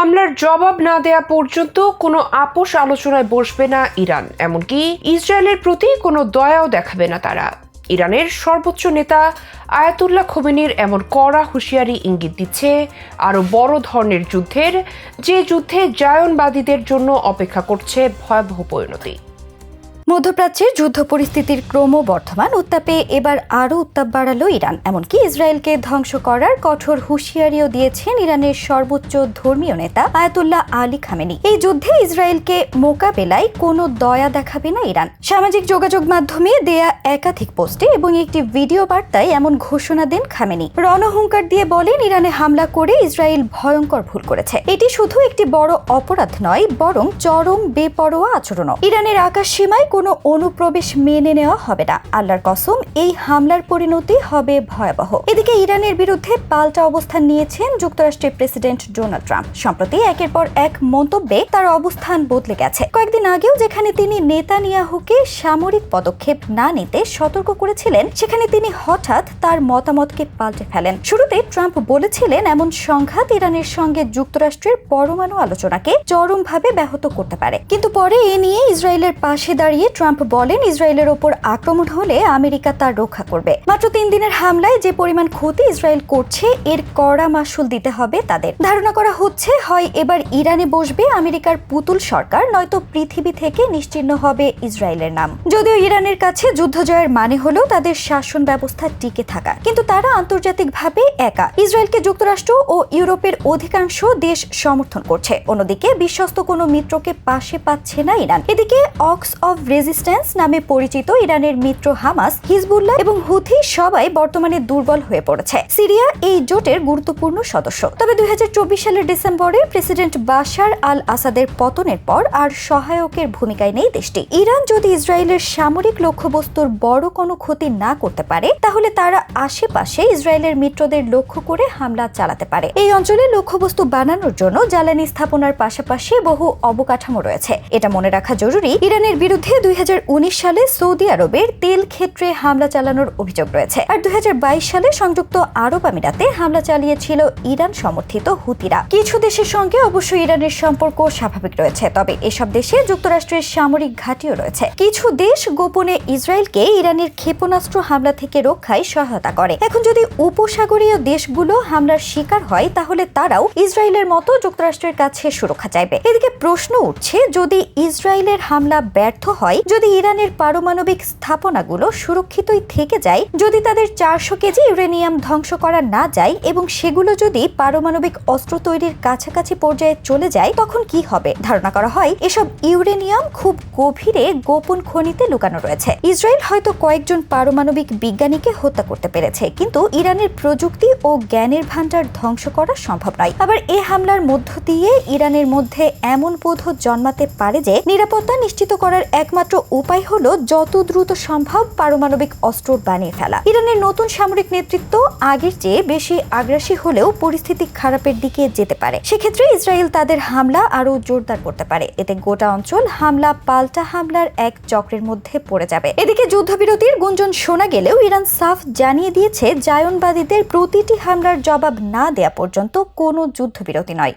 হামলার জবাব না দেয়া পর্যন্ত কোনো আপোষ আলোচনায় বসবে না ইরান। এমনকি ইসরায়েলের প্রতি কোনো দয়াও দেখাবে না তারা। ইরানের সর্বোচ্চ নেতা আয়াতুল্লাহ খোমেনির এমন কড়া হুঁশিয়ারি ইঙ্গিত দিচ্ছে আরও বড় ধরনের যুদ্ধের, যে যুদ্ধে জায়নবাদীদের জন্য অপেক্ষা করছে ভয়াবহ পরিণতি। মধ্যপ্রাচ্যের যুদ্ধ পরিস্থিতির ক্রমবর্ধমান উত্তাপে এবার আরও উত্তাপ বাড়ালো ইরান। এমনকি ইসরায়েলকে ধ্বংস করার কঠোর হুঁশিয়ারিও দিয়েছেন ইরানের সর্বোচ্চ ধর্মীয় নেতা আয়াতুল্লাহ আলী খামেনি। এই যুদ্ধে ইসরায়েলকে মোকাবেলায় কোনো দয়া দেখাবে না ইরান। সামাজিক যোগাযোগ মাধ্যমে দেয়া একাধিক পোস্টে এবং একটি ভিডিও বার্তায় এমন ঘোষণা দেন খামেনি। রণহুঙ্কার দিয়ে বলেন, ইরানে হামলা করে ইসরায়েল ভয়ঙ্কর ভুল করেছে। এটি শুধু একটি বড় অপরাধ নয়, বরং চরম বেপরোয়া আচরণও। ইরানের আকাশ সীমায় কোনো অনুপ্রবেশ মেনে নেওয়া হবে না। আল্লাহর কসম, এই হামলার পরিণতি হবে ভয়াবহ। এদিকে ইরানের বিরুদ্ধে পাল্টা অবস্থান নিয়েছেন যুক্তরাষ্ট্রের প্রেসিডেন্ট ডোনাল্ড ট্রাম্প। সম্প্রতি একের পর এক মন্তব্যে তার অবস্থান বদলে গেছে। কয়েকদিন আগেও যেখানে তিনি নেতানিয়াহুকে সামরিক পদক্ষেপ না নিতে সতর্ক করেছিলেন, সেখানে তিনি হঠাৎ তার মতামতকে পাল্টে ফেলেন। শুরুতে ট্রাম্প বলেছিলেন, এমন সংঘাত ইরানের সঙ্গে যুক্তরাষ্ট্রের পরমাণু আলোচনাকে চরমভাবে ব্যাহত করতে পারে। কিন্তু পরে এ নিয়ে ইসরায়েলের পাশে দাঁড়িয়ে ট্রাম্প বলেন ইসরায়েলের ওপর আক্রমণ হলে আমেরিকা তার রক্ষা করবে। মাত্র তিন দিনের হামলায় যে পরিমাণ ক্ষতি ইসরায়েল করছে, এর কড়া মাসুল দিতে হবে তাদের। ধারণা করা হচ্ছে, হয় এবার ইরানে বসবে আমেরিকার পুতুল সরকার, নয়তো পৃথিবী থেকে নিশ্চিহ্ন হবে ইসরায়েলের নাম। যদিও ইরানের কাছে যুদ্ধ জয়ের মানে হলো তাদের শাসন ব্যবস্থা টিকে থাকা, কিন্তু তারা আন্তর্জাতিকভাবে একা। ইসরায়েলকে যুক্তরাষ্ট্র ও ইউরোপের অধিকাংশ দেশ সমর্থন করছে। অন্যদিকে, বিশ্বস্ত কোনো মিত্রকে পাশে পাচ্ছে না ইরান। এদিকে, অক্স অফ রেজিস্ট্যান্স নামে পরিচিত ইরানের মিত্র হামাস, হিজবুল্লাহ এবং হুথি সবাই বর্তমানে দুর্বল হয়ে পড়েছে। সিরিয়া এই জোটের গুরুত্বপূর্ণ সদস্য। তবে দুই সালের ডিসেম্বরে প্রেসিডেন্ট বাশার আল আসাদের পতনের পর আর সহায়কের ভূমিকায় নেই দেশটি। ইরান যদি ইসরায়েলের সামরিক লক্ষ্যবস্তুর বড় কোনো ক্ষতি না করতে পারে, তাহলে তারা আশেপাশে ইসরায়েলের মিত্রদের লক্ষ্য করে হামলা চালাতে পারে। এই অঞ্চলে লক্ষ্যবস্তু বানানোর জন্য জ্বালানি স্থাপনার পাশাপাশি বহু অবকাঠামো রয়েছে। এটা মনে রাখা জরুরি, ইরানের বিরুদ্ধে দুই হাজার উনিশ সালে সৌদি আরবের তেল ক্ষেত্রে হামলা চালানোর অভিযোগ রয়েছে। আর দুই সালে সংযুক্ত আরব আমিরাতে হামলা চালিয়েছিল ইরান সমর্থিত হুতিরা। কিছু দেশের সঙ্গে অবশ্য ইরানের সম্পর্ক স্বাভাবিক রয়েছে, তবে এসব দেশে যুক্তরাষ্ট্রের সামরিক ঘাঁটিও রয়েছে। কিছু দেশ গোপনে ইসরায়েলকে ইরানের ক্ষেপণাস্ত্র হামলা থেকে রক্ষায় সহায়তা করে। এখন যদি উপসাগরীয় দেশগুলো হামলার শিকার হয়, তাহলে তারাও ইসরায়েলের মতো যুক্তরাষ্ট্রের কাছে সুরক্ষা চাইবে। এদিকে প্রশ্ন উঠছে, যদি ইসরায়েলের হামলা ব্যর্থ হয় যদি ইরানের পারমাণবিক স্থাপনাগুলো সুরক্ষিতই থেকে যায়, যদি তাদের চারশো কেজি ইউরেনিয়াম ধ্বংস করা না যায় এবং সেগুলো যদি পারমাণবিক অস্ত্র তৈরির কাছাকাছি পর্যায়ে চলে যায়, তখন কি হবে? ধারণা করা হয়, এসব ইউরেনিয়াম খুব গভীরে গোপন খনিতে লুকানো রয়েছে। ইসরায়েল হয়তো কয়েকজন পারমাণবিক বিজ্ঞানীকে হত্যা করতে পেরেছে, কিন্তু ইরানের প্রযুক্তি ও জ্ঞানের ভান্ডার ধ্বংস করা সম্ভব নয়। আবার এ হামলার মধ্য দিয়ে ইরানের মধ্যে এমন বোধ জন্মাতে পারে যে, নিরাপত্তা নিশ্চিত করার একমাত্র উপায় হলো যত দ্রুত সম্ভব পারমাণবিক অস্ত্র বানিয়ে ফেলা। ইরানের নতুন সামরিক নেতৃত্ব আগের চেয়ে বেশি আগ্রাসী হলেও পরিস্থিতি খারাপের দিকে যেতে পারে। সেক্ষেত্রে ইসরায়েল তাদের হামলা আরও জোরদার করতে পারে। এতে গোটা অঞ্চল হামলা, পাল্টা হামলার এক চক্রের মধ্যে পড়ে যাবে। এদিকে যুদ্ধবিরতির গুঞ্জন শোনা গেলেও ইরান সাফ জানিয়ে দিয়েছে, জায়নবাদীদের প্রতিটি হামলার জবাব না দেয়া পর্যন্ত কোনো যুদ্ধবিরতি নয়।